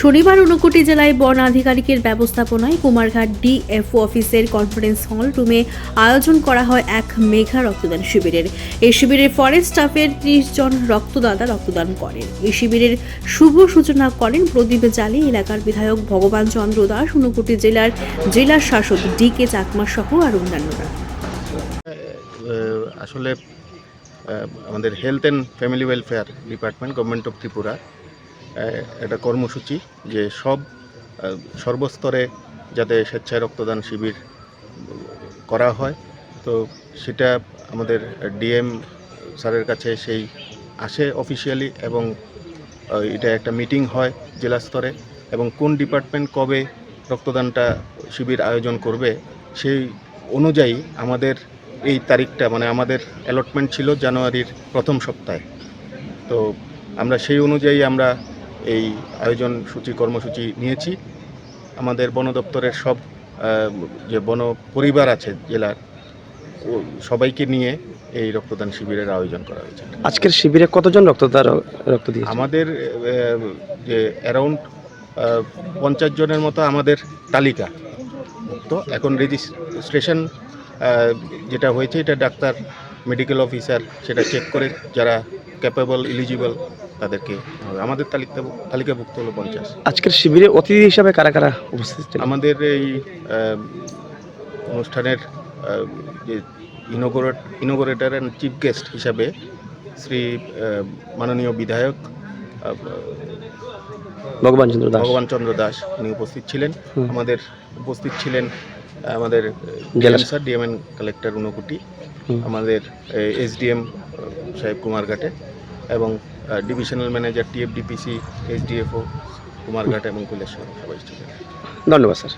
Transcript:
শনিবার ঊনকোটি জেলায় বন আধিকারিকের ব্যবস্থাপনায় কুমারঘাট ডিএফও অফিসের কনফারেন্স হল। রুমে আয়োজন করা হয় এক মেঘা রক্তদান শিবিরের। এই শিবিরের ফরেস্ট স্টাফের ত্রিশ জন রক্তদাতা রক্তদান করেন। এই শিবিরের শুভ সূচনা করেন প্রদীপ জালি, এলাকার বিধায়ক ভগবান চন্দ্র দাস, ঊনকোটি জেলার জেলা শাসক ডি কে চাকমা সহ আর অন্যান্যরা। আসলে আমাদের health and family welfare department government of Tripura একটা কর্মসূচি যে সব সর্বস্তরে যাতে স্বেচ্ছায় রক্তদান শিবির করা হয়। তো সেটা আমাদের ডিএম স্যারের কাছে সেই আসে অফিসিয়ালি এবং এটা একটা মিটিং হয় জেলা স্তরে এবং কোন ডিপার্টমেন্ট কবে রক্তদানটা শিবির আয়োজন করবে সেই অনুযায়ী আমাদের এই তারিখটা মানে আমাদের অ্যালটমেন্ট ছিল জানুয়ারির প্রথম সপ্তাহে। তো আমরা সেই অনুযায়ী আমরা এই আয়োজন সূচি কর্মসূচি নিয়েছি। আমাদের বন দপ্তরের সব যে বন পরিবার আছে জেলার সবাইকে নিয়ে এই রক্তদান শিবিরের আয়োজন করা হয়েছে। আজকের শিবিরে কতজন রক্তদান রক্ত দিয়েছে? আমাদের যে অ্যারাউন্ড পঞ্চাশ জনের মতো আমাদের তালিকা। তো এখন রেজিস্ট্রেশন যেটা হয়েছে এটা ডাক্তার মেডিকেল অফিসার সেটা চেক করে যারা ক্যাপেবল এলিজিবল তাদেরকে হবে। আমাদের তালিকা তালিকাভুক্ত হলো পঞ্চাশ। আজকের শিবিরে অতিথি হিসাবে কারা কারা উপস্থিত আমাদের এই অনুষ্ঠানের যে inaugurate inaugurator and chief guest হিসাবে শ্রী মাননীয় বিধায়ক ভগবান চন্দ্র দাস। ভগবান চন্দ্র দাস উনি উপস্থিত ছিলেন। আমাদের উপস্থিত ছিলেন আমাদের জেলা স্যার ডিএমএন কালেক্টর উনকুটি। আমাদের এসডিএম সাহেব কুমারঘাটে এবং divisional manager TFDPC SDFO Kumarghat এবং কৈলাসহর সবাই ধন্যবাদ স্যার।